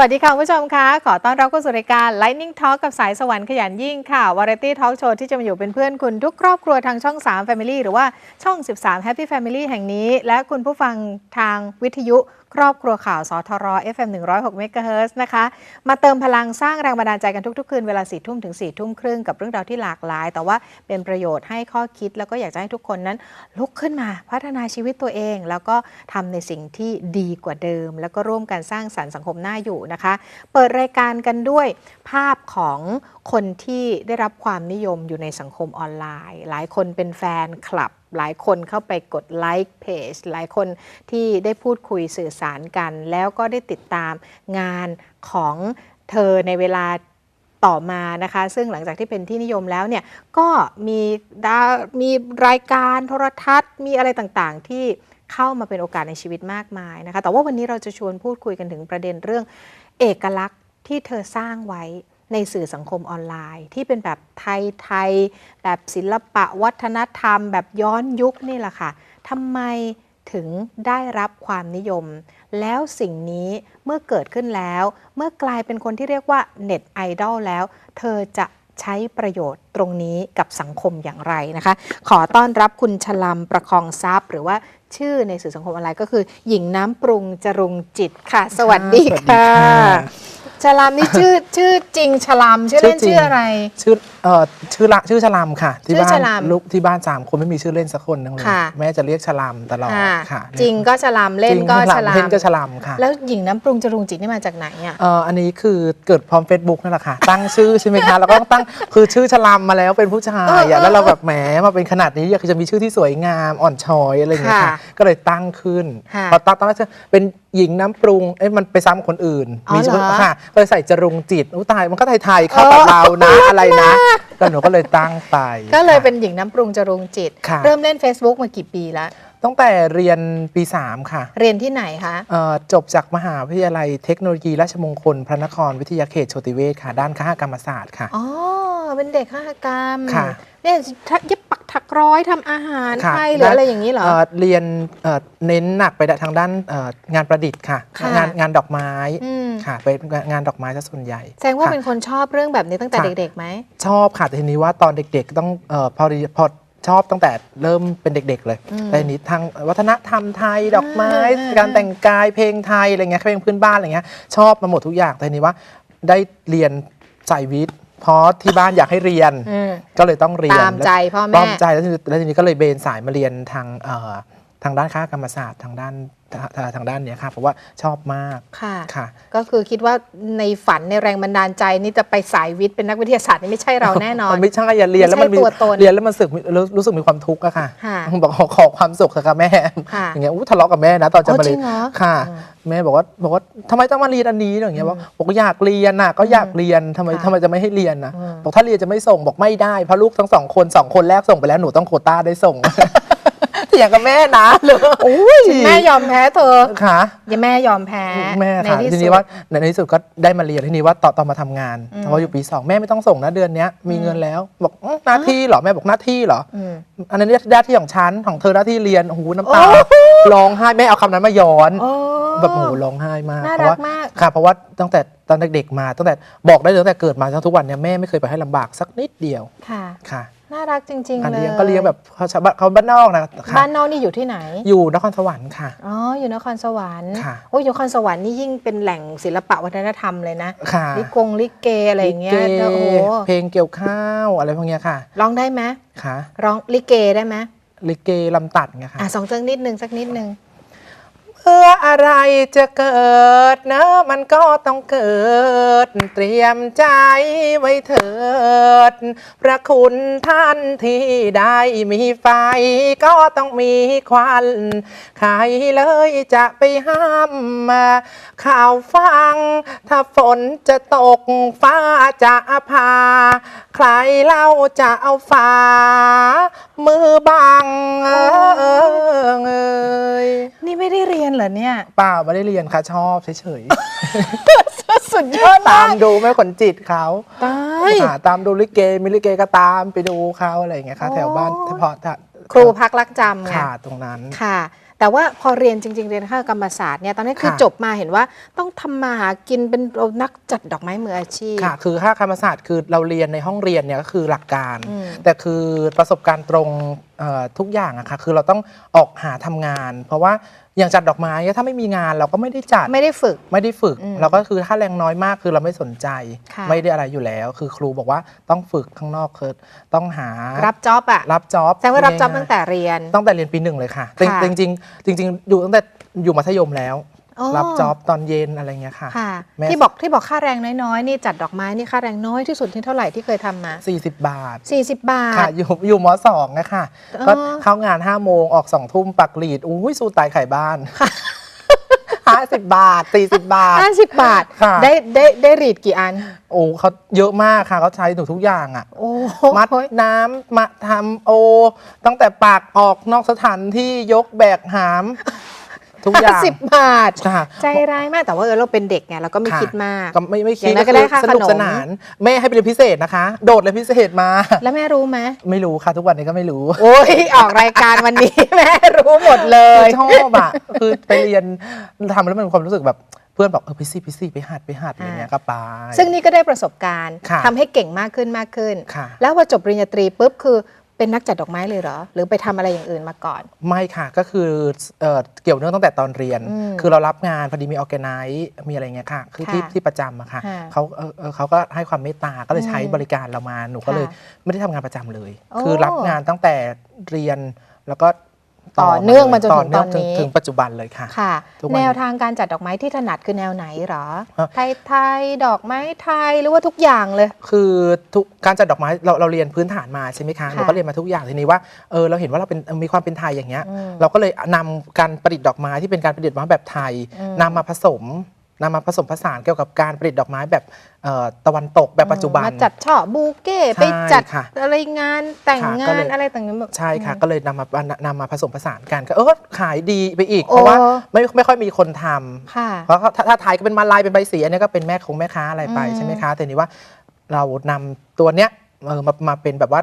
วัสดีค่ะคุณผู้ชมคะ ขอต้อนรับเข้าสู่รายการ Lightning Talk กับสายสวรรค์ขยันยิ่งค่ะ Variety Talk Show ที่จะมาอยู่เป็นเพื่อนคุณทุกครอบครัวทางช่อง 3 Family หรือว่าช่อง 13 Happy Family แห่งนี้ และคุณผู้ฟังทางวิทยุ ครอบครัวข่าวสทร FM 106 MHz นะคะ มาเติมพลังสร้างแรงบันดาลใจกันทุก ๆ คืน เวลา4ทุ่มถึง4ทุ่มครึ่งกับเรื่องราวที่หลากหลาย แต่ว่าเป็นประโยชน์ให้ข้อคิดแล้วก็อยากจะให้ทุกคนนั้น ลุกขึ้นมาพัฒนาชีวิตตัวเอง แล้วก็ทำในสิ่งที่ดีกว่าเดิม แล้วก็ร่วมกันสร้างสรรค์สังคมน่าอยู่นะคะ เปิดรายการกันด้วยภาพของคนที่ได้รับความนิยมอยู่ในสังคมออนไลน์ หลายคนเป็นแฟนคลับ หลายคนเข้าไปกดไลค์เพจหลายคนที่ได้พูดคุยสื่อสารกัน แล้วก็ได้ติดตามงานของเธอในเวลาต่อมานะคะ ซึ่งหลังจากที่เป็นที่นิยมแล้วเนี่ยก็มีดามีรายการโทรทัศน์ มีอะไรต่างๆ ที่เข้ามาเป็นโอกาสในชีวิทมากมายนะคะ แต่ว่าวันนี้เราจะชวนพูดคุยกันถึงประเด็นเรื่องเอกลักษณ์ที่เธอสร้างไว้ ในสื่อสังคมออนไลน์ ที่เป็นแบบไทยๆแบบศิลปะวัฒนธรรม แบบย้อนยุคนี่แหละค่ะทำไมถึงได้รับความนิยม แล้วสิ่งนี้เมื่อเกิดขึ้นแล้ว เมื่อกลายเป็นคนที่เรียกว่าเน็ตไอดอลแล้ว เธอจะใช้ประโยชน์ตรงนี้กับสังคมอย่างไรนะคะ ขอต้อนรับคุณชลัมประคองทรัพย์ หรือว่าชื่อในสื่อสังคมออนไลน์ก็คือ หญิงน้ำปรุงจรุงจิตค่ะ สวัสดีค่ะค่ะ ชลัมนี่ชื่อ ชื่อจริงชลัมชื่อเล่นชื่อจริงชื่ออะไร ชื่อเอ่อชื่อละชื่อชลามค่ะ ที่ชื่อบ้าชนลามลูกที่บ้านสามคนไม่มีชื่อเล่นสักคนนึงเลยค่ะ แม่จะเรียกชลามตลอดค่ะค่ะจริงก็ชลัมเล่นจริงก็ชชลัเล่มนก็ชลามค่ะแล้วหญิงน้ำปรุงจรุงจิตนี่มาจากไหนอะ เอ่ออันนี้คือเกิดพร้อม Facebook นั่นแหละค่ะ ตั้งชื่อใช่ไหมคะแล้วก็ต้องตั้งคือชื่อชลามมาแล้วเป็นผู้ชายเออเอออะแล้วเราแบบแหมมาเป็นขนาดนี้อยากจะมีชื่อที่สวยงามอ่อนช้อยอะไรอย่างเงี้ยค่ะค่ะก็เลยตั้งขึ้นค่ะ พอตั้งตั้งชื่อเป็นหญิงน้ำปรุงเอ้ยมันไปซ้ำกับคนอื่นอ๋อมีชื่อเหรอค่ะก็เลยใส่จรุงจิตอุ้ตายมันก็ไทยๆเข้ากับเรานะอะไรนะก็หนูก็เลยตั้งไปก็เลยค่ะเป็นหญิงน้ำปรุงจรุงจิต ค่ะ เริ่มเล่น Facebook มากี่ปีแล้ว ตั้งแต่เรียนปี 3 ค่ะเรียนที่ไหนคะ เอ่อจบจากมหาวิทยาลัยเทคโนโลยีราชมงคล พระนครวิทยาเขตโชติเวชค่ะ ด้านคหกรรมศาสตร์ค่ะ อ๋อ เป็นเด็กข้ากรรมค่ะเนี่ยทักเย็บปักถักร้อยทำอาหารค่ะไทยหรืออะไรอย่างนี้เหรอเรียนเอ่อเน้นหนักไปทางด้านเอ่องานประดิษฐ์ค่ะ ค่ะ งานงานดอกไม้อืมค่ะเป็นงานดอกไม้ซะส่วนใหญ่ แสดงว่าค่ะเป็นคนชอบเรื่องแบบนี้ตั้งแต่ค่ะ เด็กๆไหม ชอบค่ะแต่ทีนี้ว่าตอนเด็กๆต้องเอ่อพอดีพอ ชอบตั้งแต่เริ่มเป็นเด็ก ๆ เลยอืมแต่ทีนี้ทางวัฒนธรรมไทยดอกไม้อ่าการแต่งกายเพลงไทยอะไรเงี้ยเพลงพื้นบ้านอะไรเงี้ยชอบมาหมดทุกอย่างแต่ทีนี้ว่าได้เรียนสายวิทย์เพราะที่บ้านอยากให้เรียนอืมก็เลยต้องเรียนตามใจพ่อตาแม่มใจแล้วทีนี้แล้วทีนี้ก็เลยเบนสายมาเรียนทางเอ่อทางด้านค้ากรรมศาสตร์ทางด้าน ทางทางด้านเนี้ยค่ะ เพราะว่าชอบมากค่ะค่ะ ก็คือคิดว่าในฝันในแรงบันดาลใจนี่จะไปสายวิทย์เป็นนักวิทยาศาสตร์นี่ไม่ใช่เราแน่นอนมันไม่ใช่อย่าเรียนแล้วมันไม่ใช่ตัวตนเรียนแล้วมันสึกรู้รู้สึกมีความทุกข์อะค่ะค่ะบอกขอขอความสุขเถอะค่ะแม่ค่ะอย่างเงี้ยอู้ทะเลาะกับแม่นะตอนจะอ๋อมาเรียจรินงเหรอค่ะอืมแม่บอกว่าบอกว่าทำไมต้องมาเรียนอันนี้อย่างเงี้ยบอกบอกอยากเรียนน่ะก็อยากเรียนทำไมค่ะทำไมจะไม่ให้เรียนนะอืมบอกถ้าเรียนจะไม่ส่งบอกไม่ได้เพราะลูกทั้งสองคนสองคนแรกส่งไปแล้วหนูต้องโควต้าได้ส่ง เถียงกับแม่นะเลยโอ้ยแม่ยอมแพ้เธอค่ะอย่าแม่ยอมแพ้แม่ในค่ะที่ทีสุนี้ดว่าในที่สุดก็ได้มาเรียนทีนี้ว่าตอนตอนมาทำงานอืมเพราะอยู่ปีสองแม่ไม่ต้องส่งนะเดือนเนี้ยมีเงินแล้ว บอกอื้อหน้าที่เหรอแม่บอกหน้าที่เหรออืมอันนั้นหน้าที่ของฉันของเธอหน้าที่เรียนโอ้โหน้ำตาโอ้ร้องไห้แม่เอาคำนั้นมาย้อนโอ้แบบโอ้โหร้องไห้มากน่าเพรัราะกว่ามากค่ะเพราะว่าตั้งแต่ตอนเด็กๆมาตั้งแต่บอกได้เลยตั้งแต่เกิดมาจนทุกวันเนี่ยแม่ไม่เคยไปให้ลำบากสักนิดเดียวค่ะค่ะ น่ารักจริงอัๆนเลยเลี้ยงก็เลี้ยงแบบเขาชาวบ้านเขาบ้านนอกนะค่ะบ้านนอกนี่อยู่ที่ไหน อยู่นครสวรรค์ค่ะ อ๋อ อยู่นครสวรรค์ค่ะ โอ้ยนครสวรรค์นี่ยิ่งเป็นแหล่งศิลปะวัฒนธรรมเลยนะค่ะลิกงลิเกอะไรอย่างเงี้ยลิเกโอ้โหเพลงเกี่ยวข้าวอะไรพวกเนี้ยค่ะ ร้องได้ไหมค่ะ ร้องลิเกได้ไหมลิเกลำตัดไงค่ะ อะสองสักนิดนึงสักนิดนึง เมื่ออะไรจะเกิดเนอะมันก็ต้องเกิด เตรียมใจไว้เถิด พระคุณท่านที่ได้มีไฟ ก็ต้องมีควันใครเลยจะไปห้ามมาข่าวฟัง ถ้าฝนจะตกฟ้าจะพาใครเล่าจะเอาฝา มือบังเอ้ยนี่ไม่ได้เรียนเหรอเนี่ย เปล่าไม่ได้เรียนค่ะชอบเฉยสุดยอดๆ ตามากดูแม่ขนจิตเขาตายค่ะตามดูลิเกมีลิเกก็ตามไปดูเขาอะไรอย่างเงี้ยค่ะอ๋อแถวบ้านแถวพอครูพักรักจำไงค่ะตรงนั้น ค่ะ แต่ว่าพอเรียนจริง ๆ เรียนข้ากรรมศาสตร์เนี่ยตอนนี้คือค่ะ จบมาเห็นว่าต้องทำมาหากินเป็นนักจัดดอกไม้มืออาชีพ ค่ะ คือค่าคณะศาสตร์คือเราเรียนในห้องเรียนเนี่ยก็คือหลักการอืมแต่คือประสบการณ์ตรง เอ่อทุกอย่างอะค่ะคือเราต้องออกหาทำงาน เพราะว่าอย่างจัดดอกไม้เนี่ยถ้าไม่มีงานเราก็ไม่ได้จัด ไม่ได้ฝึก ไม่ได้ฝึก อืมเราก็คือถ้าแรงน้อยมากคือเราไม่สนใจ ค่ะ ไม่ได้อะไรอยู่แล้ว คือครูบอกว่าต้องฝึกข้างนอกคือต้องหารับจ็อบอะรับจ็อบแสดงว่ารับจ็อบตั้งแต่เรียน ตั้งแต่เรียนปีหนึ่งเลยค่ะ ค่ะจริงจริงๆจริง ๆ อยู่ตั้งแต่อยู่มัธยมแล้วอ๋อ รับจ็อบตอนเย็นอะไรเงี้ยค่ะ ค่ะแม่ที่บอกที่บอกค่าแรงน้อยๆนี่จัดดอกไม้นี่ค่าแรงน้อยที่สุดที่เท่าไหร่ที่เคยทำมา 40 บาท 40 บาค่ะทอยู่อยู่มสองนะคะอ๋อก็เข้างาน5้าโมงออกสองทุ่มปักหลีดอุ้ยสู้ตายไข่บ้านห้าสิบบาทสี่สิบบาท50บาทค่ะได้ได้ได้รีดกี่อัน โอ้เขาเยอะมากค่ะเขาใช้หนูทุกอย่างอะโอ้โหมัดน้ำมาทำโอ ตั้งแต่ปากออกนอกสถานที่ยกแบกหาม ทุกอย่างสิบบาทค่ะใจร้ายมากแต่ว่าเออเราเป็นเด็กไงเราก็ไม่ค่ะคิดมากก็ไม่ไม่อคิดย่างนั้นก็ได้ค่าสนุกขนมสนาน แม่ให้ไปเรียนพิเศษนะคะ โดดเรียนพิเศษมา แล้วแม่รู้ไหมไม่รู้ค่ะ ทุกวันนี้ก็ไม่รู้ โอ้ยออกรายการวันนี้แม่รู้หมดเลคือยชอบอะคือไปเรียนทำแล้วมันมีความรู้สึกแบบเพื่อนบอกเออไปสิไปสิไปหัดไปหัดอะไรเงี้ยก็ไปซึ่งนี่ก็ได้ประสบการณ์ค่ะทำให้เก่งมากขึ้นมากขึ้นค่ะแล้วพอจบปริญญาตรีปุ๊บคือ เป็นนักจัดดอกไม้เลยเหรอ หรือไปทำอะไรอย่างอื่นมาก่อน ไม่ค่ะก็คือเอ่อเกี่ยวเนื่องตั้งแต่ตอนเรียนอืมคือเรารับงานพอดีมีออแกไนซ์มีอะไรเงี้ยค่ะ คือที่ค่ะที่ประจำอะค่ะค่ะเขาเออเออเขาก็ให้ความเมตตาก็เลยใช้อืมบริการเรามาหนูก็เลยค่ะไม่ได้ทำงานประจำเลยโอ้คือรับงานตั้งแต่เรียนแล้วก็ ต่อเนื่องมาจนถึงต่เนื่องตอนนี้ถึงปัจจุบันเลยค่ะค่ะทุกวันนี้แนวทางการจัดดอกไม้ที่ถนัดคือแนวไหนเหรอฮะไทยไทยดอกไม้ไทยหรือว่าทุกอย่างเลย คือทุกการจัดดอกไม้เราเราเรียนพื้นฐานมาใช่ไหมคะค่ะหนูก็เรียนมาทุกอย่างทีนี้ว่าเออเราเห็นว่าเราเป็นมีความเป็นไทยอย่างเงี้ยอืมเราก็เลยนำการประดิษฐ์ดอกไม้ที่เป็นการประดิษฐ์ดอกไม้แบบไทยอืมนำมาผสม นำมาผสมผสานเกี่ยวกับการประดิษฐ์ดอกไม้แบบเอ่อตะวันตกแบบปัจจุบันมาจัดช่อบูเก้ใช่ไปจัดค่ะอะไรงานแต่งค่ะงาก็นเลยอะไรต่างๆแบบใช่ค่ะ ก็เลยนำมานำมาผสมผสานกันก็เออขายดีไปอีกโอ้เพราะว่าไม่ไม่ค่อยมีคนทำค่ะเพราะถ้าถ้าไทยก็เป็นมาลายเป็นใบสีอันนี้ก็เป็นแม่คงแม่ค้าอะไรไปอืมใช่ไหมคะแต่นี้ว่าเรานำตัวเนี้ยเออมามาเป็นแบบว่า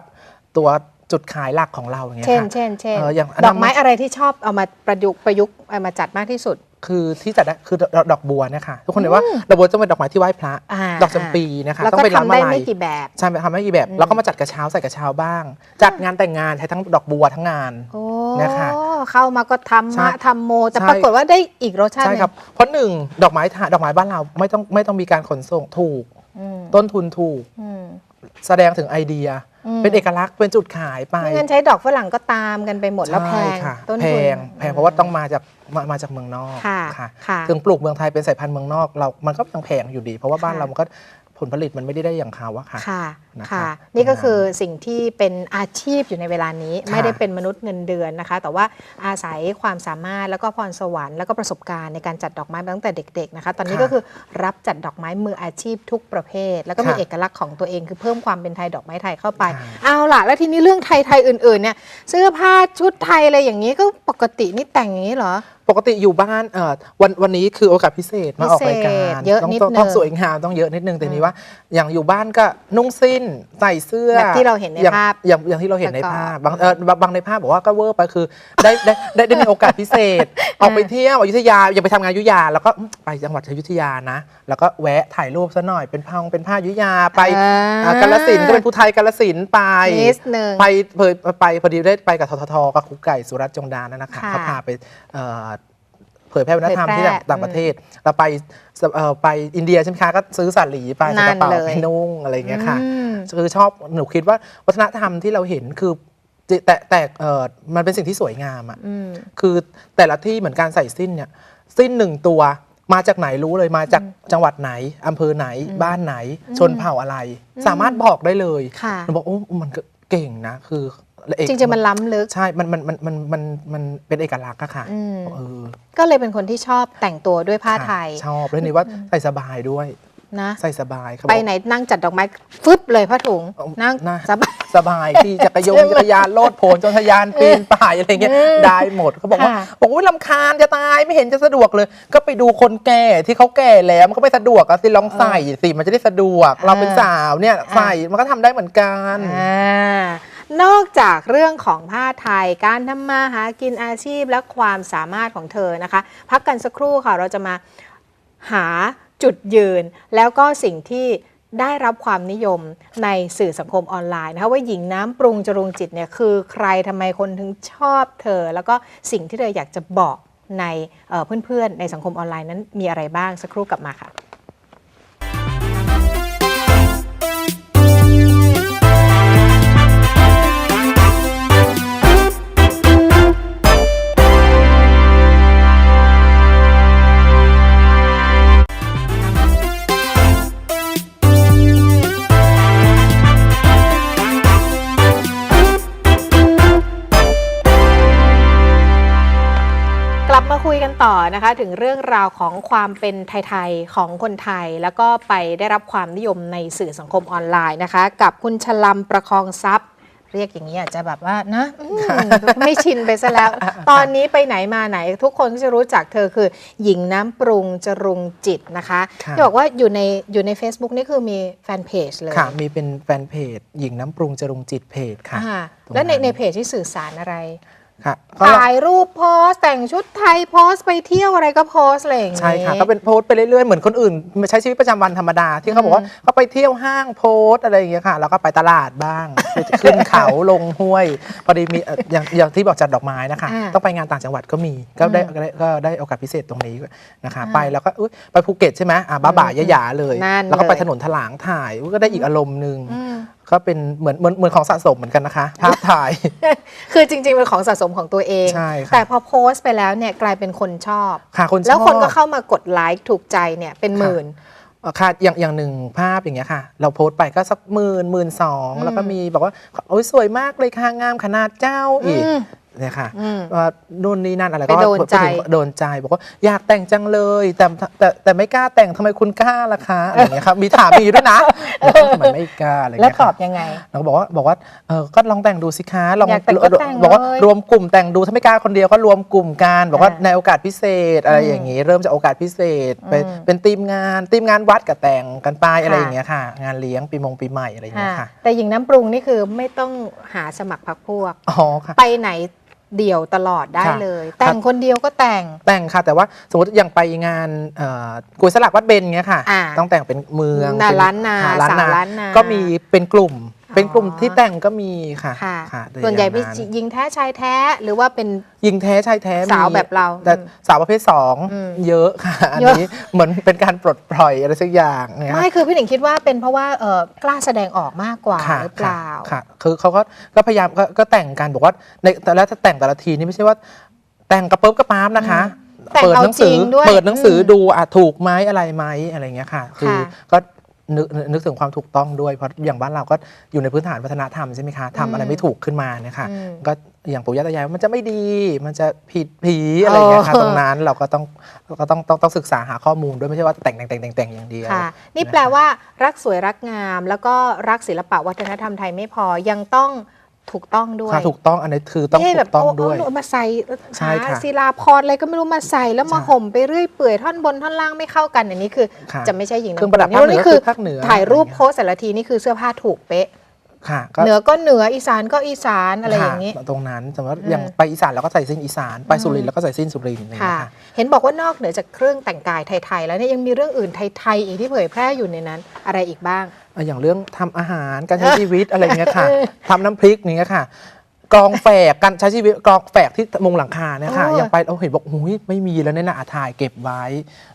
ตัวจุดขายหลักของเราอย่างเงี้ยเช่นค่ะเช่นเช่นเอออย่างดอกไม้อะไรที่ชอบเอามาประยุกต์ประยุกต์เอามาจัดมากที่สุด คือที่จัดได้คือดอกดอกบัวเนะคะทุกคนเห็นว่าดอกบัวต้องเป็นดอกไม้ที่ไหว้พระ อ่าดอกจำปีนะคะแล้วต้อก็งเป็นร้านทำมาได้ลัไม่ยกี่แบบ ใช่ไหมทำไม่กี่แบบอืมแล้วก็มาจัดกระเช้าใส่กระเช้าบ้าง จัดงานแต่งงานใช้ทั้งดอกบัวทั้งงาน โอ้นะคะเข้ามาก็ทำใช่มะทำโม แต่ใช่ ปรากฏว่าได้อีกรสชาติใช่หนึ่งครับเพราะหนึ่งดอกไม้ถาดอกไม้บ้านเราไม่ต้องไม่ต้องมีการขนส่งถูก อืมต้นทุนถูก อืม แสดงถึงไอเดียอืม เป็นเอกลักษณ์เป็นจุดขายไปไม่งั้นใช้ดอกฝรั่งก็ตามกันไปหมดแล้วแพใช่งค่ะต้นแพทุน งแพงเพราะว่าต้องมาจากมามาจากเมืองนอกค่ะค่ะค่ะถึงปลูกเมืองไทยเป็นสายพันธุ์เมืองนอกเรา มันก็ยังแพงอยู่ดี เพราะว่าบ้านค่ะ เรามันก็ ผลผลิตมันไม่ได้ได้อย่างเขาอะค่ะ ค่ะ นะคะค่ะนี่ก็คือสิ่งที่เป็นอาชีพอยู่ในเวลานี้ค่ะไม่ได้เป็นมนุษย์เงินเดือนนะคะ แต่ว่าอาศัยความสามารถแล้วก็พรสวรรค์แล้วก็ประสบการณ์ในการจัดดอกไม้มาตั้งแต่เด็ก ๆนะคะ ตอนนี้ค่ะก็คือรับจัดดอกไม้มืออาชีพทุกประเภท แล้วก็มีค่ะเอกลักษณ์ของตัวเองคือเพิ่มความเป็นไทยดอกไม้ไทยเข้าไป ค่ะ เอาล่ะ แล้วทีนี้เรื่องไทยๆอื่นๆเนี่ยเสื้อผ้าชุดไทยอะไรอย่างนี้ก็ปกตินี่แต่งอย่างนี้เหรอ ปกติอยู่บ้านเอ่อวันวันนี้คือโอกาสพิเศษมาออกรายกาพิรเศษเยอะต้องนิดต้องต้องนึงสวยงามต้องเยอะนิดนึงแต่นี้ว่า อย่างอยู่บ้านก็นุ่งสิ้นใส่เสื้อแบบที่เราเห็นในอย่งภาพอย่างอย่างที่เราเห็นในประกอบภาพบางเออบางในภาพบอกว่าก็เวอร์ไปคือได้ได้ได้ได้มีโอกาสพิเศษ ออกไปเที่ยวอยุธยาอย่าไปทำงานอยุธยา แล้วก็อืมไปจังหวัดอยุธยานะ แล้วก็แวะถ่ายรูปซะหน่อยเป็นพงเป็นผ้าอยุธยาไปอ่า อ่ากาลสินธุ์ก็เป็นภูไทยกาลสินธุ์ไป นิดนึง ไปเผยไปพอดีได้ไปกับทททกับครูไก่สุรัตน์จงดานั่นนะคะค่ะ เขาพาไปเอ่อ เผยแพร่วัฒนธรรมเผยที่แพร่ต่างต่างประเทศ เราไปสเอ่อไปอินเดียใช่ไหมคะก็ซื้อสาหลีไปใส่กระเป๋านั่นเลยไปนุ่งอะไรอย่างเงี้ยค่ะอืมคือชอบหนูคิดว่าวัฒนธรรมที่เราเห็นคือแต่แต่เออมันเป็นสิ่งที่สวยงามอะอืมคือแต่ละที่เหมือนการใส่สิ้นเนี่ยสิ้นหนึ่งตัวมาจากไหนรู้เลยมาจากจังหวัดไหนอำเภอไหนบ้านไหน ชนเผ่าอะไร สามารถบอกได้เลยค่ะหนูบอกโอ้มันก็เก่งนะ คือเอก จริงๆมันล้ำลึก ใช่ มันมันมันมันมันมันเป็นเอกลักษณ์อะค่ะอืมเออก็เลยเป็นคนที่ชอบแต่งตัวด้วยผ้าไทยค่ะชอบแล้วนี่ว่าใส่สบายด้วยนะใส่สบายเขาบไปอกไหนนั่งจัดดอกไม้ฟึบเลยผ้าถุงเอานั่งน่าสบายสบายที่จักรยงจักรยานโลดโผนจนทะยานปีนป่ายอะไรเงี้ยอืมได้หมดเขาบอกว่าค่ะบอกว่าลำคาญจะตายไม่เห็นจะสะดวกเลย ก็ไปดูคนแก่ที่เขาแก่แล้วมันก็ไม่สะดวกอะสิลองใส่สิมันจะได้สะดวก เราเป็นสาวเนี่ยใส่มันก็ทำได้เหมือนกันอ่า นอกจากเรื่องของผ้าไทย การทำมาหากินอาชีพและความสามารถของเธอนะคะ พักกันสักครู่ค่ะ เราจะมาหาจุดยืน แล้วก็สิ่งที่ได้รับความนิยมในสื่อสังคมออนไลน์นะคะว่าหญิงน้ำปรุงจรุงจิตเนี่ยคือใครทำไมคนถึงชอบเธอ แล้วก็สิ่งที่เธออยากจะบอกในเเพื่อนๆในสังคมออนไลน์นั้นมีอะไรบ้างสักครู่กลับมาค่ะ มาคุยกันต่อนะคะ ถึงเรื่องราวของความเป็นไทยๆของคนไทย แล้วก็ไปได้รับความนิยมในสื่อสังคมออนไลน์นะคะ กับคุณชลัมประคองทรัพย์ เรียกอย่างนี้อาจจะแบบว่านะอืมไม่ชินไปซะแล้ว ตอนนี้ไปไหนมาไหน ทุกคนก็จะรู้จักเธอคือ หญิงน้ำปรุงจรุงจิตนะคะค่ะที่บอกว่าอยู่ในอยู่ใน Facebook นี่คือมีแฟนเพจเลยค่ะ มีเป็นแฟนเพจ หญิงน้ำปรุงจรุงจิตเพจค่ะอ่าตรงนั้นแล้วในในเพจที่สื่อสารอะไร ค่ะก็ถ่ายรูปโพสต์แต่งชุดไทยโพสต์ไปเที่ยวอะไรก็โพสต์อะไรอย่างนี้ ใช่ค่ะ ก็เป็นโพสต์ไปเรื่อยๆ เหมือนคนอื่นใช้ชีวิตประจำวันธรรมดา ที่เขาบอกว่าเขาไปเที่ยวห้างโพสต์อะไรอย่างเงี้ยค่ะ แล้วก็ไปตลาดบ้าง ขึ้นเขาลงห้วย พอดีมีเอ่ออย่างอย่างที่บอกจัดดอกไม้นะคะ อ่าต้องไปงานต่างจังหวัดก็มี ก็ได้อืมก็ได้ก็ได้โอกาสพิเศษตรงนี้นะคะอ่าไปแล้วก็อุ๊ยไปภูเก็ตใช่ไหมอะบ้าบ่าอืมหยาๆเลย นั่นแล้วก็ไปเลย ถนนถลางถ่ายอุ๊ยก็ได้อีกอารมณ์หนึ่ง อืม ก็เป็นเหมือนเหมือนเหมือนของสะสมเหมือนกันนะคะภาพถ่าย คือจริงๆเป็นของสะสมของตัวเอง ใช่ค่ะแต่พอโพสต์ไปแล้วเนี่ยกลายเป็นคนชอบ ค่ะคนชอบแล้วคนก็เข้ามากดไลค์ถูกใจเนี่ยเป็นหมื่นเอ่อค่ะอย่างอย่างหนึ่งภาพอย่างเงี้ยค่ะ เราโพสต์ไปก็สักหมื่นหมื่นสองอืมแล้วก็มีบอกว่าโอ้ยสวยมากเลยค่ะงามขนาดเจ้าอีกอืม เนี่ยค่ะอืมว่านู่นนี่นั่นอะไรไปก็โดนใจพูถึงโดนใจบอกว่าอยากแต่งจังเลย แต่แต่แต่ไม่กล้าแต่งทำไมคุณกล้าล่ะคะอะไรอย่างเงี้ยครับมีถามมีด้วยนะทำไมไม่กล้าอะไรอย่างแล้วเงี้ยตค่ะอบยังไงเราก็บอกว่าบอกว่าเออก็ลองแต่งดูสิคะลองอยากแต่งก็แต่งบอกว่าเลยรวมกลุ่มแต่งดูถ้าไม่กล้าคนเดียวก็รวมกลุ่มกันบอกว่าอ่าในโอกาสพิเศษอะไรอย่างงี้ เริ่มจากโอกาสพิเศษเป็นอืมเป็นทีมงานทีมงานวัดกับแต่งกันไปอะไรค่ะอย่างเงี้ยค่ะ งานเลี้ยงปีมงปีใหม่อะไรอย่างเงี้ยค่ะค่ะแต่หญิงน้ำปรุงนี่คือไม่ต้องหาสมัครพรรคพวกอ๋อค่ะไปไหน เดี่ยวตลอดได้ค่ะเลย แต่งคนเดียวก็แต่ง แต่งค่ะ แต่ว่าสมมติอย่างไปงานเอ่อกุยสลักวัดเบนเงี้ยค่ะ อ่าต้องแต่งเป็นเมืองน่ะเป็ล้านนาค่ะล้านสาวนาล้านนา ก็มีเป็นกลุ่มเป็นกลุ่มอ๋อที่แต่งก็มีค่ะค่ะค่ะส่วนใหญ่เป็นอย่างนั้นหญิงแท้ชายแท้หรือว่าเป็นหญิงแท้ชายแท้มีสาวแบบเราแต่อืมสาวประเภทสองอืมเยอะค่ะอันเยอะ นี้เหมือนเป็นการปลดปล่อยอะไรสักอย่างเนี่ยไม่คือพี่หนิงคิดว่าเป็นเพราะว่าเออกล้าแสดงออกมากกว่าค่ะหรือเปล่า ค่ะค่ะคือเขาก็ก็พยายามก็ก็แต่งกันบอกว่าในแต่ละแต่งแต่ละทีนี่ไม่ใช่ว่า แต่งกระเปิ๊บกระป๊าบนะคะ แต่งเปิดเอาหนัสือจริงด้วยเปิดหนังสืออมดูอะถูกไหมอะไรไหมอะไรเงี้ยค่ะ คือค่ะก็ นึกนึกถึงความถูกต้องด้วย เพราะอย่างบ้านเราก็อยู่ในพื้นฐานวัฒนธรรมใช่ไหมคะทำอะไรไม่ถูกขึ้นมาเนี่ยค่ะอืมก็อย่างปู่ย่าตายายว่ามันจะไม่ดี มันจะผิดผีอะไรอย่างเงี้ยค่ะเออตรงนั้นเราก็ต้องเราก็ต้องต้องต้องศึกษาหาข้อมูลด้วยไม่ใช่ว่าแต่งแต่งแต่งแต่งแต่งอย่างเดียวค่ะนี่แปลว่ารักสวยรักงาม แล้วก็รักศิลปะวัฒนธรรมไทยไม่พอยังต้อง ถูกต้องด้วยค่ะถูกต้องอันนี้คือต้องไม่ใช่ถูกต้องเาด้วยเอามาใส่ใช่หาค่ะศิลาพรอะไรก็ไม่รู้มาใส่แล้วมาใช่ห่มไปเรื่อยเปื่อยท่อนบนท่อนล่างไม่เข้ากันอันนี้คือค่ะจะไม่ใช่หญิงเครื่องประดับน้ำภาคเหนือนี่คือคือภาคเหนือถ่ายรูปอะไรอย่างเงี้ยโพสแต่ละทีนี่คือเสื้อผ้าถูกเป๊ะ ค่ะก็เหนือก็เหนืออีสานก็อีสานอะไรอย่างนี้นี้ตรงนั้นสมมติว่าอืมอย่างไปอีสานเราก็ใส่สิ้นอีสาน ไปสุรินทร์เราก็ใส่สิ้นสุรินทร์อะไรอย่างค่ะเงี้ยค่ะ เห็นบอกว่านอกเหนือจากเครื่องแต่งกายไทย ๆ แล้วเนี่ยยังมีเรื่องอื่นไทย ๆ อีกที่เผยแพร่อยู่ในนั้น อะไรอีกบ้างเอาอย่างเรื่องทำอาหารการใช้ชีวิตอะไรอย่างเงี้ยค่ะทำน้ำพริกอย่างเงี้ยค่ะ กองแฝกการใช้ชีวิตกองแฝกที่มุงหลังคาเนี่ยค่ะโอ้ยังไปเราเห็นบอกหุยไม่มีแล้วเนี่ยนะอะถ่ายเก็บไว้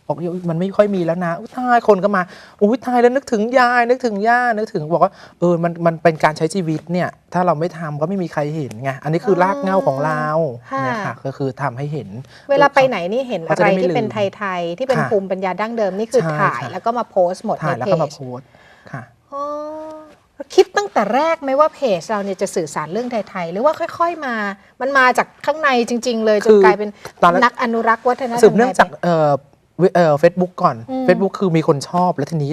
บอกอุ๊ยมันไม่ค่อยมีแล้วนะอุ้ยตายคนก็มาอุ้ยตายแล้วนึกถึงยายนึกถึงย่านึกถึงบอกว่าเออมันมันเป็นการใช้ชีวิตเนี่ย ถ้าเราไม่ทำก็ไม่มีใครเห็นไงอันนี้คือรากเหง้าของเราค่ะ เนี่ยค่ะก็คือทำให้เห็น เวลาไปไหนนี่เห็นเขาอะจะไรได้ไม่ที่เป็นลืมไทยๆที่เป็นค่ะภูมิปัญญาดั้งเดิมนี่คือใช่ถ่าย ค่ะ แล้วก็มาโพสต์หมดถ่ายในแล้วเพก็มาจโพสต์ค่ะ อ๋อคิดตั้ง แต่แรกไหมว่าเพจเราเนี่ยจะสื่อสารเรื่องไทยๆหรือว่าค่อย ๆมา มันมาจากข้างในจริง ๆ เลยจคืนอกลายเป็นตอนแรกนักอนุรักษ์วัฒนธรรมสืบเนื่องจากไทยเอ่อเวเอ่อเฟซบุ๊กก่อนอืมเฟซบุ๊กคือมีคนชอบแล้วทีนี้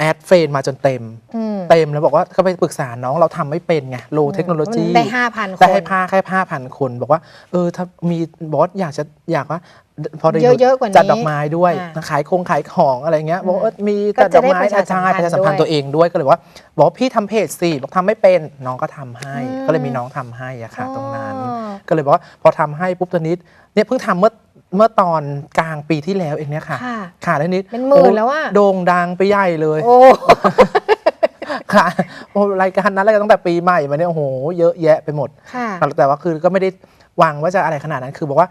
แอดเฟรนมาจนเต็ม อืมเต็มแล้วบอกว่าก็ไปปรึกษาน้องเราทำไม่เป็นไงโลเทคโนโลยี ได้ห้าพันคน ได้ให้ผ้าแค่ผ้าพันคน บอกว่า เออ ถ้ามีบอสอยากจะอยากว่า พอได้เยอะๆกว่านี้จัดดอกไม้ด้วยอ่าขายคงขายของอะไรเงี้ยบอกว่าเออมีก็จัดดอกไม้จะได้ประชาสัมพันธ์ใช่ประชาสัมพันธ์ด้วยตัวเองด้วยก็เลยว่า บอกว่าพี่ทำเพจสิบอกทำไม่เป็นน้องก็ทำให้ อืม ก็เลยมีน้องทำให้อะค่ะตรงนั้น อ๋อ ก็เลยบอกว่าพอทำให้ปุ๊บตัวนิดเนี่ยเพิ่งทำเมื่อ เมื่อตอนกลางปีที่แล้วเองเนี่ยค่ะ ค่ะ ค่ะแล้วนิดเป็นหมื่นโอ้แล้วอะ โด่งดังไปใหญ่เลย โอ้ ค่ะโอ้รายการนั้นรายการตั้งแต่ปีใหม่มาเนี่ยโอ้โหเยอะแยะไปหมด ค่ะ แต่ว่าคือก็ไม่ได้หวังว่าจะอะไรขนาดนั้นคือบอกว่า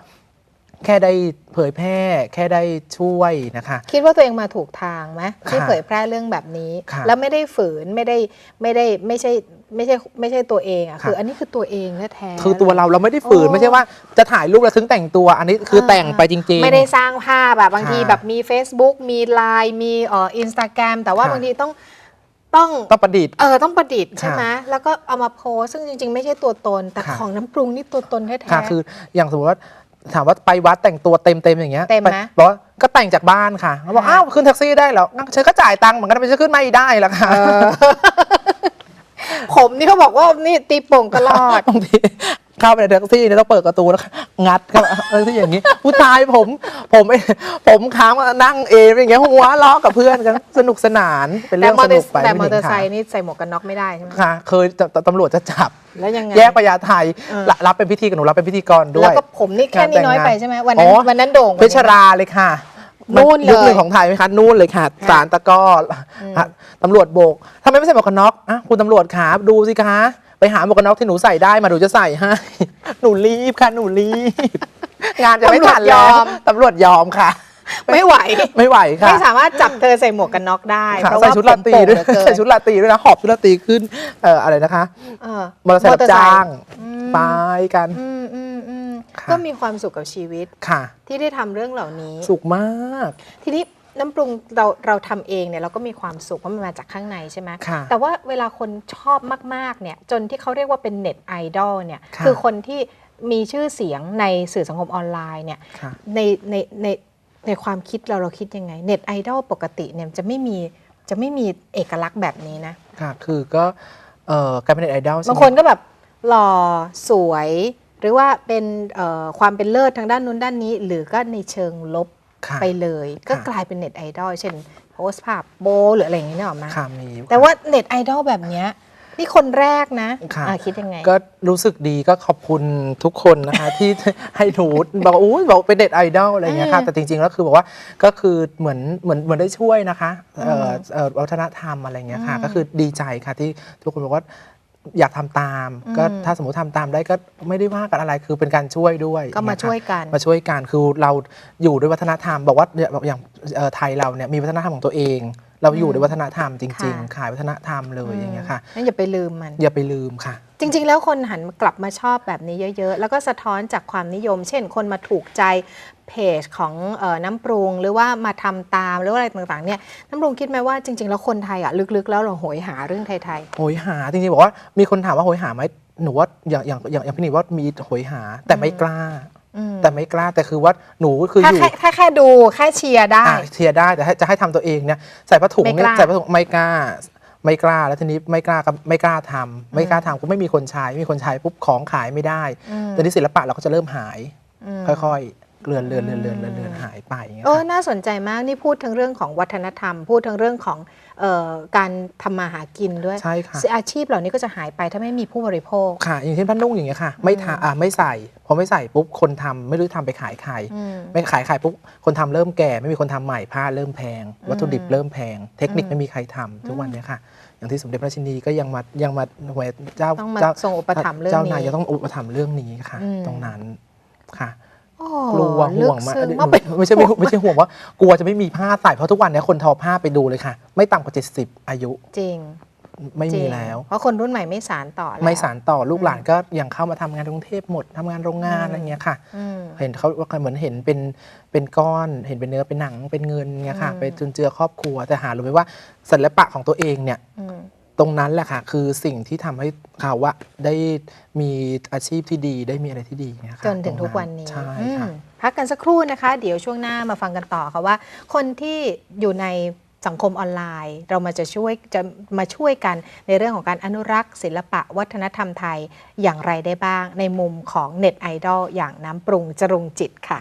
แค่ได้เผยแพร่ แค่ได้ช่วยนะคะ คิดว่าตัวเองมาถูกทางไหมที่ค่ะเผยแพร่เรื่องแบบนี้ ค่ะ แล้วไม่ได้ฝืนไม่ได้ไม่ได้ไม่ใช่ ไม่ใช่ไม่ใช่ตัวเองอะค่ะคือ อันนี้คือตัวเองแท้ๆคือตัวเราเราไม่ได้ฝืนโอ้ไม่ใช่ว่าจะถ่ายรูปแล้วถึงแต่งตัว อันนี้คือแต่งไปจริงๆ ไม่ได้สร้างภาพแบบบางทีค่ะแบบมี Facebook มี Line มีเอ่ออินสตาแกรมแต่ว่าค่ะบางทีต้องต้องต้องประดิษฐ์เออต้องประดิษฐ์ใช่ค่ะไหมแล้วก็เอามาโพสต์ซึ่งจริง ๆ ไม่ใช่ตัวตน แต่ค่ะของน้ำปรุงนี่ตัวตนแท้ๆค่ะคืออย่างสมมติว่าถามว่าไปวัดแต่งตัวเต็มเต็มๆอย่างเงี้ยเต็มไหมปบอกว่าก็แต่งจากบ้านค่ะเขาบอกค่ะอ้าวขึ้นแท็กซี่ได้เหรองั้นฉันก็จ่ายตังค์เหมือนกันทำไมฉันขึ้นไม่ได้ล่ะคะเออ ผมนี่เขาบอกว่านี่ตีโป่งตลอด บางทีเข้าไปในแท็กซี่เนี่ยต้องเปิดประตูแล้วงัดเข้าอะไรที่อย่างนี้ผู้ชายผมผมเองผมค้างนั่งเองอย่างเงี้ยหัวล้อกับเพื่อนกันสนุกสนานเป็นแต่เรื่องมอสเตอนุกร์ไปแต่มไม่อเตอถึร์งไซค่ะค์นี่ใส่หมวกกันน็อกไม่ได้ใช่ไหมค่ะ เคยตตำรวจจะจับ แล้วยังไง แยกประยาไทยเออละรับเป็นพิธีกับหนูรับเป็นพิธีกรด้วแล้วย ก็ผมนี่แค่นี้น้อยไปใช่ไหมวันอ๋นั้นอวันนั้นโด่งกเพว่าชรราเลยค่ะ นู่นเลยยุคหนึ่งของไทยไหมคะนู่นเลยค่ะสารตะกร้ออะตำรวจโบกทำไมไม่ใส่หมวกกันน็อกอะคุณตำรวจขาดูสิคะ ไปหาหมวกกันน็อกที่หนูใส่ได้มาหนูจะใส่ให้ หนูรีบค่ะหนูรีบ งานจะไม่ทันแล้วตำรวจยอมค่ะ ไม่ไหว ไม่ไหวค่ะไม่สามารถจับเธอใส่หมวกกันน็อกได้ค่ะเพราะใส่ว่าชุดราตรีผมด้วยโป่งเหลือเกินใส่ชุดราตรีด้วยนะหอบชุดราตรีขึ้นเอ่ออะไรนะคะเออมอเตอร์ไซค์รับจ้างอืมไปกัน อืมอืมอืมค่ะ ก็มีความสุขกับชีวิตค่ะ ที่ได้ทำเรื่องเหล่านี้ สุขมาก ทีนี้น้ำปรุงเราเราทำเองเนี่ยเราก็มีความสุขเพราะมันมาจากข้างในใช่ไหมค่ะแต่ว่าเวลาคนชอบมากๆเนี่ยจนที่เขาเรียกว่าเป็นเน็ตไอดอลเนี่ยค่ะคือคนที่มีชื่อเสียงในสื่อสังคมออนไลน์เนี่ยค่ะในในในในความคิดเราเราคิดยังไงเน็ตไอดอลปกติเนี่ยจะไม่มีจะไม่มีเอกลักษณ์แบบนี้นะค่ะคือก็เอ่อกลายเป็นไอดอลบางคนก็แบบหล่อสวย หรือว่าเป็นเอ่อความเป็นเลิศทางด้านนู้นด้านนี้ หรือก็ในเชิงลบค่ะไปเลย ก็ค่ะกลายเป็นเน็ตไอดอลเช่นโพสต์ภาพโบหรืออะไรอย่างนี้เนี่ยหรอกไหมค่ะมีแต่ว่าเน็ตไอดอลแบบเนี้ยนี่คนแรกนะค่ะอะคิดยังไง ก็รู้สึกดีก็ขอบคุณทุกคนนะคะ ที่ให้หนูบอกว่าอุ้ยบอกเป็นเด็ดไอดอลอะไรอย่างเงี้ยค่ะอืมแต่จริง ๆ แล้วคือบอกว่าก็คือเหมือนเหมือนเหมือนได้ช่วยนะคะเอ่ออืมเอ่อวัฒนธรรมอะไรอย่างเงี้ยค่ะอืมก็คือดีใจค่ะที่ทุกคนบอกว่า อยากทำตาม ก็อืมถ้าสมมติทำตามได้ก็ไม่ได้ว่ากันอะไรคือเป็นการช่วยด้วยก็มาอช่วยงเงี้ค่ะกัน มาช่วยกันคือเราอยู่ด้วยวัฒนธรรม บอกว่าเนี่ยแบบอย่างเอ่อไทยเราเนี่ยมีวัฒนธรรมของตัวเอง เราอยู่ด้วยวัฒนธรรมจริงค่ะๆขายวัฒนธรรมเลยอย่างเงี้ยค่ะนั่นอย่าไปลืมมัน อย่าไปลืมค่ะ จริง ๆ แล้วคนหันมากลับมาชอบแบบนี้เยอะ ๆ แล้วก็สะท้อนจากความนิยม เช่น คนมาถูกใจ เพจของเออน้ำปรุง หรือว่ามาทำตามหรือว่าอะไรต่างๆเนี่ยน้ำปรุงคิดไหมว่าจริง ๆ แล้วคนไทยอะลึกๆ แล้วเราโหยหาเรื่องไทยโหยหาจริงๆบอกว่ามีคนถามว่าโหยหาไหมหนูว่าอย่างอย่างอย่างอย่างพี่หนิว่ามีโหยหาแต่ไม่กล้าๆอืมแต่ไม่กล้าแต่คือว่าหนูคือถ้าอยู่แค่ถ้าแค่ดูแค่เชียร์ได้อะเชียร์ได้แต่ให้จะให้ทำตัวเองเนี่ยใส่ผ้าถุงไม่เนี่กยล้าใส่ผ้าถุงไม่กล้า ไม่กล้าแล้วทีนี้ไม่กล้าก็ไม่กล้าทำไม่กล้าทำก็ไม่มีคนใช้ไม่มีคนใช้ปุ๊บของขายไม่ได้อืมแต่ที่ศิลปะเราก็จะเริ่มหายอืมค่อยๆ เลือนเลือนเลือนเลือนเลือนเลือนหายไปอย่างเงี้ยเออค่ะน่าสนใจมากนี่พูดทั้งเรื่องของวัฒนธรรม พูดทั้งเรื่องของเอ่อการทำมาหากินด้วย ใช่ค่ะ อาชีพเหล่านี้ก็จะหายไปถ้าไม่มีผู้บริโภค ค่ะ อย่างเช่นผ้านุ่งอย่างเงี้ยค่ะ ไม่ทาอะไม่ใส่พอไม่ใส่ปุ๊บคนทำไม่รู้จะทำไปขายใคร อืม ไม่ขายขายปุ๊บคนทำเริ่มแก่ ไม่มีคนทำใหม่ผ้าเริ่มแพง วัตถุดิบอืมเริ่มแพง เทคนิคอืมไม่มีใครทำทุกวันเนี้ยค่ะ อย่างที่สมเด็จพระราชินีก็ยังมายังมาหวยเจ้าต้องมาเจ้าทรงอุปถัมภ์เรื่องเจ้านี้นายจะต้องอุปถัมภ์เรื่องนี้ค่ะ อืม ตรงนั้นค่ะโอ้ กลัวลึห่วงมากซึ้ไม่มากเป็นไม่ใช่ไม่ไม่ใช่ห่วงว่ากลัวจะไม่มีผ้าใส่เพราะทุกวันเนี้ยคนทอผ้าไปดูเลยค่ะ ไม่ต่ำกว่า 70 อายุ จริง ไม่จริมีงแล้ว เพราะคนรุ่นใหม่ไม่สารต่อแล้วไม่สานต่อลูกอืมหลานก็ยังเข้ามาทำงานกรุงเทพหมดทำงานโรงงานอืมอะไรเงี้ยค่ะอืมเห็นเขาเหมือนเห็นเป็นเป็นก้อนเห็นเป็นเนื้อเป็นหนังเป็นเงินเงี้ยค่ะอืมไปจุนเจือครอบครัวแต่หารู้ไหมว่าศิลปะของตัวเองเนี่ยอืม ตรงนั้นแหละค่ะ คือสิ่งที่ทำให้เขาว่าได้มีอาชีพที่ดีได้มีอะไรที่ดีเนี่ยค่ะจนถึงทุกวันนี้ใช่อืมค่ะพักกันสักครู่นะคะ เดี๋ยวช่วงหน้ามาฟังกันต่อค่ะว่า คนที่อยู่ในสังคมออนไลน์ เรามาจะช่วยจะมาช่วยกันในเรื่องของการอนุรักษ์ ศิลปะวัฒนธรรมไทยอย่างไรได้บ้าง ในมุมของเน็ตไอดอลอย่างน้ำปรุงจรุงจิตค่ะ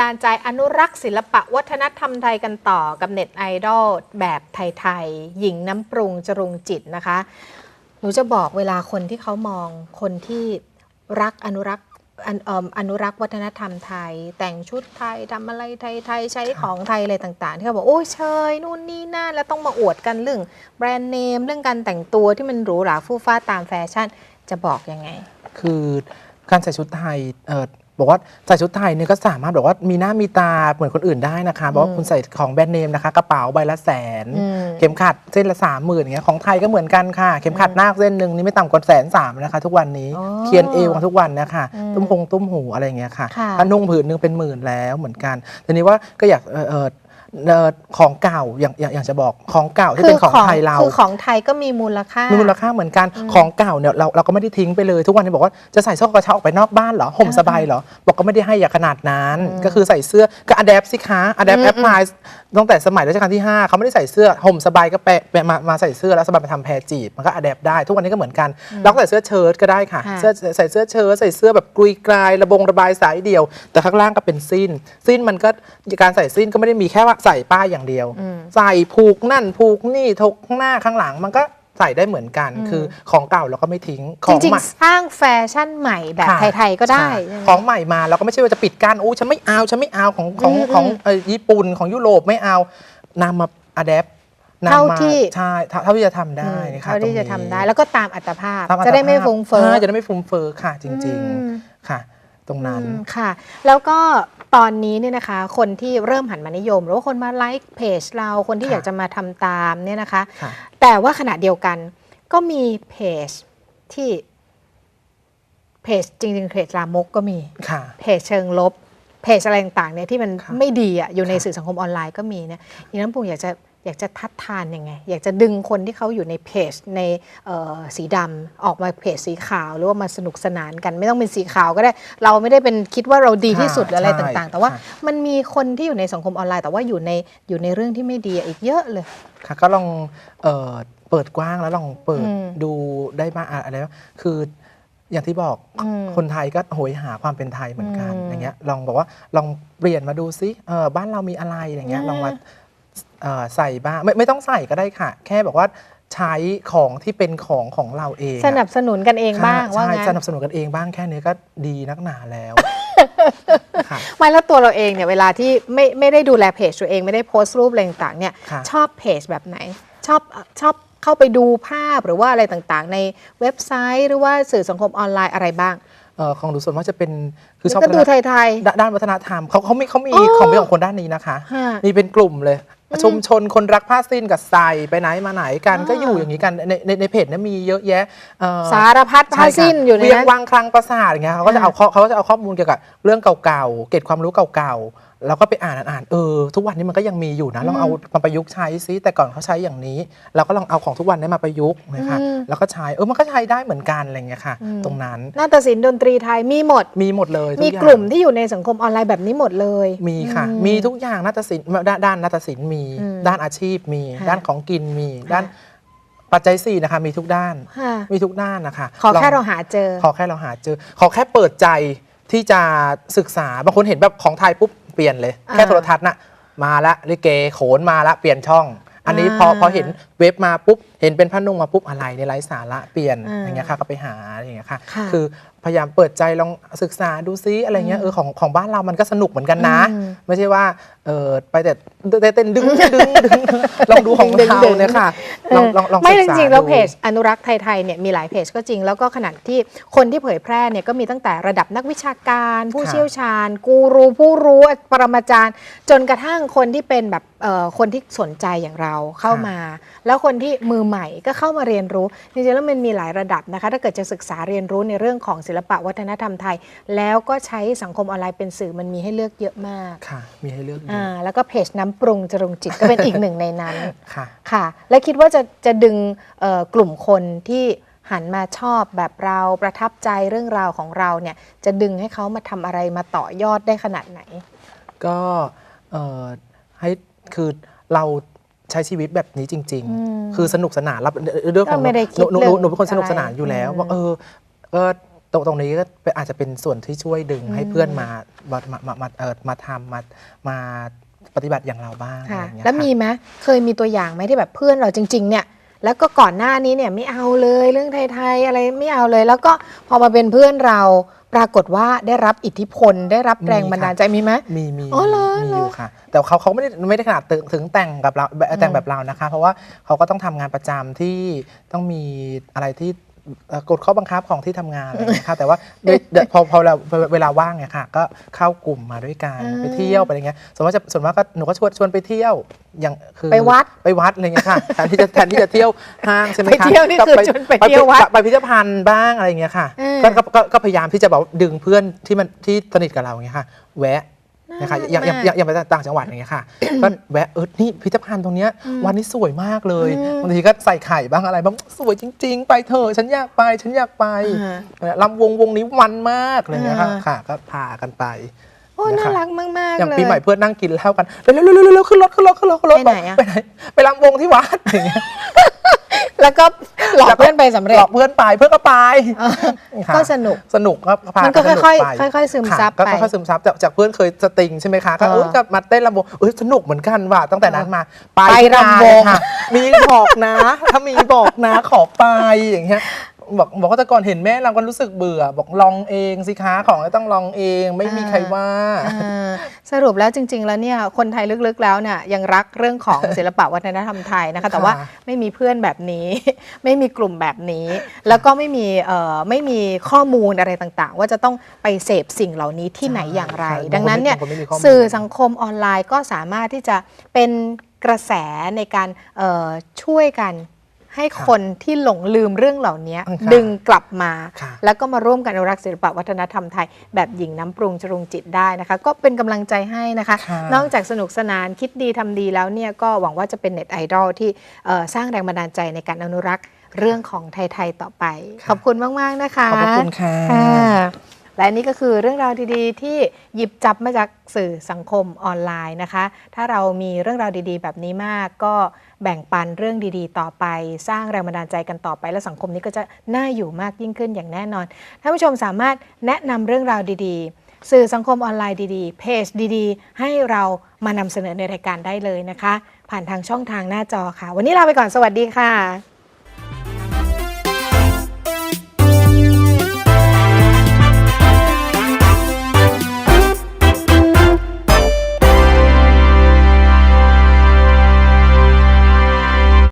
ดาลใจอนุรักษ์ศิลปะวัฒนธรรมไทยกันต่อกับเน็ตไอดอลแบบไทยๆ หญิงน้ำปรุงจรุงจิตนะคะ หนูจะบอกเวลาคนที่เขามองคนที่รักอนุรักษ์อนุรักษ์วัฒนธรรมไทย แต่งชุดไทยทำอะไรไทยๆ ใช้ของไทยอะไรต่าง ๆ ที่เขาบอก โอ้ยเชยนู่นนี่นั่นแล้วต้องมาอวดกันเรื่องแบรนด์เนมเรื่องการแต่งตัวที่มันหรูหราฟู่ฟ้าตามแฟชั่นจะบอกยังไง คือการใส่ชุดไทย บอกว่าใส่ชุดไทยเนี่ยก็สามารถบอกว่ามีหน้ามีตาเหมือนคนอื่นได้นะคะบอกว่าคุณใส่ของแบรนด์เนมนะคะกระเป๋าใบละแสนอืมเข็มขัดเส้นละสามหมื่นอย่างเงี้ยของไทยก็เหมือนกันค่ะ เข็มขัดนาคเส้นหนึ่งนี่ไม่ต่ำกว่าแสนสามนะคะทุกวันนี้อ๋อเคียนเอวกันทุกวันนะคะอืมตุ้มพงตุ้มหูอะไรอย่างเงี้ยค่ะค่ะถ้านุ่งผืนหนึงเป็นหมื่นแล้วเหมือนกันทีนี้ว่าก็อยากเออ เออเอ่อของเก่าอย่างอย่างอย่างจะบอกของเก่าที่เป็นของไทยเรา คือของไทยก็มีมูลค่ามีมูลค่าเหมือนกันของเก่าเนี่ยเราเราก็ไม่ได้ทิ้งไปเลยทุกวันนี้บอกว่าจะใส่เสื้อกระเช้าออกไปนอกบ้านเหรอห่มสบายเหรอบอกก็ไม่ได้ให้อย่าขนาดนั้น ก็คือใส่เสื้อก็อัดแอปสิคะอัดแอปอืมแอปพลายตั้งแต่สมัยรัชกาลที่ 5 เขาไม่ได้ใส่เสื้อห่มสบายก็แปะแปะมามาใส่เสื้อแล้วสบายไปทำแพรจีบมันก็อัดแอปได้ ทุกวันนี้ก็เหมือนกันเราก็ใส่เสื้อเชิ้ตก็ได้ค่ะค่ะเสื้อใส่เสื้อเชิ้ตใส่เสื้อแบบกรุยกรายระบงระบายสายเดียว แต่ข้างล่างก็เป็นสิ้น สิ้นมันก็การใส่สิ้นก็ไม่ได้มีแค่ว่าใส่ป้ายอย่างเดียว ใส่ผูกนั่นผูกนี่ทกข้างหน้าข้างหลังมันก็ใส่ได้เหมือนกัน คือของเก่าเราก็ไม่ทิ้งขจองริงใหม่ๆสร้างแฟชั่นใหม่แบบค่ะไทยๆก็ได้ใช่ใช่ไหมของใหม่มาเราก็ไม่ใช่ว่าจะปิดกั้นอู้ฉันไม่เอาฉันไม่เอาของของอืมของเอ่อญี่ปุ่นของยุโรปไม่เอานำมาอัดแอปเท่าที่ใช่เท่าเท่าที่จะทำได้อืมนะคะเท่าที่ตรงจะนี้ทำได้ แล้วก็ตามอัตภาพตามอัตจะได้ไม่ภาพฟุ้งเฟ้อใช่จะได้ไม่ฟุ้งเฟ้อค่ะ จริงอืมๆค่ะ ตรงนั้นอืมค่ะ แล้วก็ ตอนนี้เนี่ยนะคะ คนที่เริ่มหันมานิยม หรือว่าคนมาไลค์เพจเราคนที่ค่ะอยากจะมาทำตามเนี่ยนะคะ ค่ะแต่ว่าขณะเดียวกันก็มีเพจที่เพจจริงๆเพจลามกก็มี ค่ะ เพจเชิงลบ เพจอะไรต่างๆเนี่ยที่มันค่ะไม่ดีอะอยู่ในค่ะ สื่อสังคมออนไลน์ก็มีเนี่ยอีน้ำปุงอยากจะ อยากจะทัดทานยังไง อยากจะดึงคนที่เขาอยู่ในเพจในเอ่อสีดำออกมาเพจสีขาว หรือว่ามาสนุกสนานกัน ไม่ต้องเป็นสีขาวก็ได้ เราไม่ได้เป็นคิดว่าเราดีที่สุดหรืออะไรใช่ต่างๆ แต่ว่าค่ะมันมีคนที่อยู่ในสังคมออนไลน์ แต่ว่าอยู่ในอยู่ในเรื่องที่ไม่ดีอีกเยอะเลย ค่ะก็ลองเอ่อเปิดกว้างแล้วลองเปิดอืมดูได้บ้างอะอะไรวะคืออย่างที่บอกอืมคนไทยก็โหยหาความเป็นไทยเหมือนกันอืมอย่างเงี้ยลองบอกว่าลองเปลี่ยนมาดูซิเออบ้านเรามีอะไรอย่างเงี้ยอืมลองมาเอ่อ ใส่บ้างไม่ไม่ต้องใส่ก็ได้ค่ะ แค่บอกว่าใช้ของที่เป็นของของเราเองอะสนับสนุนกันเองบ้างค่ะว่าใช่งั้นสนับสนุนกันเองบ้างแค่นี้ก็ดีนักหนาแล้วค่ะไม่แล้วตัวเราเองเนี่ยเวลาที่ไม่ไม่ได้ดูแลเพจตัวเองไม่ได้โพสต์รูปอะไรต่างๆเนี่ยค่ะ ชอบเพจแบบไหน ชอบชอบเข้าไปดูภาพหรือว่าอะไรต่างๆ ในเว็บไซต์หรือว่าสื่อสังคมออนไลน์อะไรบ้างเอ่อของดูส่วนมากจะเป็นคือชอบก็ดูไทย ด้านด้านวัฒนธรรมเขาเขามีเขามีอ๋อ ของเป็นของคนด้านนี้นะคะฮะมีเป็นกลุ่มเลย ชุมชนคนรักผ้าสิ้นกับใส่ไปไหนมาไหนกันอ่าก็อยู่อย่างนี้กันในในในเพจเนี่ยมีเยอะแยะเอ่อๆสารพัดผ้าใช่ค่ะสิ้นอยู่ในเวียงนั้น วังคลังประสาทอย่างเงี้ยเขาก็จะเอาข้อเขาก็จะเอาข้อมูลเกี่ยวกับเรื่องเก่าๆเก็บความรู้เก่าๆ แล้วก็ไปอ่านอ่านเออทุกวันนี้มันก็ยังมีอยู่นะลองเอามาประยุกต์ใช้ซิแต่ก่อนเขาใช้อย่างนี้ เราก็ลองเอาของทุกวันนี้มาประยุกต์นะคะอืมแล้วก็ใช้เออมันก็ใช้ได้เหมือนกันอะไรเงี้ยค่ะอืมตรงนั้นนาฏศิลป์ดนตรีไทยมีหมดมีหมดเลยทุมีอย่างกลุ่มที่อยู่ในสังคมออนไลน์แบบนี้หมดเลย มีค่ะอืมมีทุกอย่างนาฏศิลป์ด้านด้านนาฏศิลป์มีอืมด้านอาชีพมีค่ะด้านของกินมีค่ะด้านปัจจัยสี่นะคะมีทุกด้านค่ะมีทุกด้านนะคะ ขอแค่ลงเราหาเจอ ขอแค่เราหาเจอ ขอแค่เปิดใจที่จะศึกษาบางคนเห็นแบบของไทยปุ๊บ เปลี่ยนเลยอ่าแค่โทรทัศน์น่ะมาละลิเกโขนมาละเปลี่ยนช่อง อันนี้พออ่าพอเห็น เว็บมาปุ๊บ เห็นเป็นพนุ่งมาปุ๊บอะไรในไร้สาระเปลี่ยนอ่าอย่างเงี้ยค่ะก็ไปหาอะไรอย่างเงี้ยค่ะค่ะคือพยายามเปิดใจลองศึกษาดูซิอะไรเงี้ยเออของของบ้านเรามันก็สนุกเหมือนกันนะอืมไม่ใช่ว่าเออไปแต่เต้นดึงดึงดึงลองดูของดึงเราดึงเนี่ยค่ะลองลองลองไม่ศึจกษาริงๆแล้วดูเพจอนุรักษ์ไทยๆเนี่ยมีหลายเพจก็จริงแล้วก็ขนาดที่คนที่เผยแพร่เนี่ยก็มีตั้งแต่ระดับนักวิชาการ ผู้ค่ะเชี่ยวชาญ กูรูผู้รู้ปรมาจารย์ จนกระทั่งคนที่เป็นแบบเอ่อคนที่สนใจอย่างเราเข้ามาแล้วคนที่มือใหม่ก็เข้ามาเรียนรู้จริงๆแล้วมันมีหลายระดับนะคะ ถ้าเกิดจะศึกษาเรียนรู้ในเรื่องของศิลปะวัฒนธรรมไทย แล้วก็ใช้สังคมออนไลน์เป็นสื่อมันมีให้เลือกเยอะมากค่ะ มีให้เลือกเยอ่าอะแล้วก็เพจน้ำปรุงจรุงจิตก็เป็นอีกหนึ่งในนั้นค่ะค่ะ และคิดว่าจะจะดึงเอ่อกลุ่มคนที่หันมาชอบแบบเราประทับใจเรื่องราวของเราเนี่ยจะดึงให้เขามาทำอะไรมาต่อยอดได้ขนาดไหน ก็เอ่อให้คือเรา ใช้ชีวิตแบบนี้จริงอืมๆคือสนุกสนานรับเรื่องของก็ไม่ได้คิดหนูหนูหนูหนูเป็นคนเรื่องสนุกสนานอยู่แล้วอะไรว่าเออก็ตรงตรงนี้ก็เป็นอาจจะเป็นส่วนที่ช่วยดึงให้เพื่อนมามามามามาเออมาทำมามาปฏิบัติอย่างเราบ้างอะไรค่ะอย่างเงี้ยแล้วมีค่ะไหมเคยมีตัวอย่างไหมที่แบบเพื่อนเราจริง ๆ เนี่ยแล้วก็ก่อนหน้านี้เนี่ยไม่เอาเลยเรื่องไทยๆอะไรไม่เอาเลย แล้วก็พอมาเป็นเพื่อนเรา ปรากฏว่าได้รับอิทธิพล ได้รับแรงบันดาลใจมีไหมมีมีอ๋อเหรอมีเหรอออยู่ค่ะ แต่เขาเขาไม่ได้ไม่ได้ขนาดถึงถึงแต่งกับเราแบบแต่งแบบเรานะคะ เพราะว่าเขาก็ต้องทำงานประจำที่ต้องมีอะไรที่เอ่อ กฎข้อบังคับของที่ทำงานอะไรอย่างเงี้ยค่ะแต่ว่าด้วยเดี๋ยวพอพอเราเวลาว่างเนี่ยค่ะ ก็เข้ากลุ่มมาด้วยกันอ่าไปเที่ยวไปอะไรเงี้ยส่วนมากจะส่วนมากก็หนูก็ชวนชวนไปเที่ยวอย่างคือไปวัดไปวัดอะไรเงี้ยค่ะแทนที่จะแทนที่จะเที่ยวห้างใช่ไหมไปคะเที่ยวนี่ก็คือชวนไปเที่ยววัดไปพิพิธภัณฑ์บ้างอะไรเงี้ยค่ะอืมก็ก็ก็ก็พยายามที่จะแบบดึงเพื่อนที่มันที่สนิทกับเราอย่างเงี้ยค่ะ แวะ นะคะอย่างอย่างอย่างอย่างไปต่างจังหวัดอย่างเงี้ยค่ะก็แวะเออนี่พิพิธภัณฑ์ตรงเนี้ยวันนี้สวยมากเลยอืมบางทีก็ใส่ไข่บ้างอะไรบ้างสวยจริง ๆ ไปเถอะฉันอยากไปฉันอยากไปอ่าลำวงวงนี้มันมากอะไรเงี้ยค่ะอ่าค่ะ ก็พากันไปโอ้นะน่าคะรักมากๆอย่างเลยปีใหม่เพื่อนนั่งกินเหล้ากันเร็วๆๆๆๆขึ้นรถขึ้นรถขึ้นรถขึ้นรถไปไหนอะไปไหนไปลำวงที่วัดอย่างเงี้ย แล้วก็หลอกเพื่อนไปสำเร็จหลอกเพื่อนไปเพื่อนก็ไปอ่าค่ะก็สนุกสนุกก็พามันก็สนุค่อยๆไปค่อยๆซึมซับค่ะก็ไปค่อยๆซึมซับจากจากเพื่อนเคยสตริงใช่ไหมคะก็เออเอ้ยก็มาเต้นลำวงเอ้ยสนุกเหมือนกันว่ะตั้งแต่นั้นมาไปไปรำวงค่ะมีบอกนะ ถ้ามีบอกนะขอไปอย่างเงี้ย บอกบอกว่าแต่ก่อนเห็นแม่เราก็รู้สึกเบื่อ บอกลองเองสิคะของก็ต้องลองเอง ไม่มีใครว่าอ่าสรุปแล้วจริง ๆ แล้วเนี่ยคนไทยลึกๆแล้วเนี่ยยังรักเรื่องของศิลปะวัฒนธรรมไทยนะคะ แต่ว่าค่ะไม่มีเพื่อนแบบนี้ ไม่มีกลุ่มแบบนี้ แล้วก็ไม่มีเอ่อไม่มีข้อมูลอะไรต่างๆ ว่าจะต้องไปเสพสิ่งเหล่านี้ที่ไหนอย่างไรใช่ดังนั้นเนี่ยบางคนไม่มีข้อมูลสื่อสังคมออนไลน์ก็สามารถที่จะเป็นกระแสในการเอ่อช่วยกัน ให้คนที่หลงลืมเรื่องเหล่านี้ค่ะดึงกลับมาค่ะแล้วก็มาร่วมกันอนุรักษ์ศิลปะวัฒนธรรมไทย แบบหญิงน้ำปรุงจรุงจิตได้นะคะ ก็เป็นกำลังใจให้นะคะค่ะนอกจากสนุกสนานคิดดีทำดีแล้วเนี่ยก็หวังว่าจะเป็นเน็ตไอดอลที่เอ่อสร้างแรงบันดาลใจในการอนุรักษ์เรื่องของไทย ๆ ต่อไป ขอบคุณมาก ๆ นะคะ ขอบพระคุณค่ะ และนี่ก็คือเรื่องราวดีๆ ที่หยิบจับมาจากสื่อสังคมออนไลน์นะคะ ถ้าเรามีเรื่องราวดีๆ แบบนี้มาก ก็แบ่งปันเรื่องดีๆ ต่อไป สร้างแรงบันดาลใจกันต่อไป และสังคมนี้ก็จะน่าอยู่มากยิ่งขึ้นอย่างแน่นอนท่านผู้ชมสามารถแนะนำเรื่องราวดีๆสื่อสังคมออนไลน์ดีๆ เพจดีๆ ให้เรามานำเสนอในรายการได้เลยนะคะ ผ่านทางช่องทางหน้าจอค่ะ วันนี้ลาไปก่อนสวัสดีค่ะ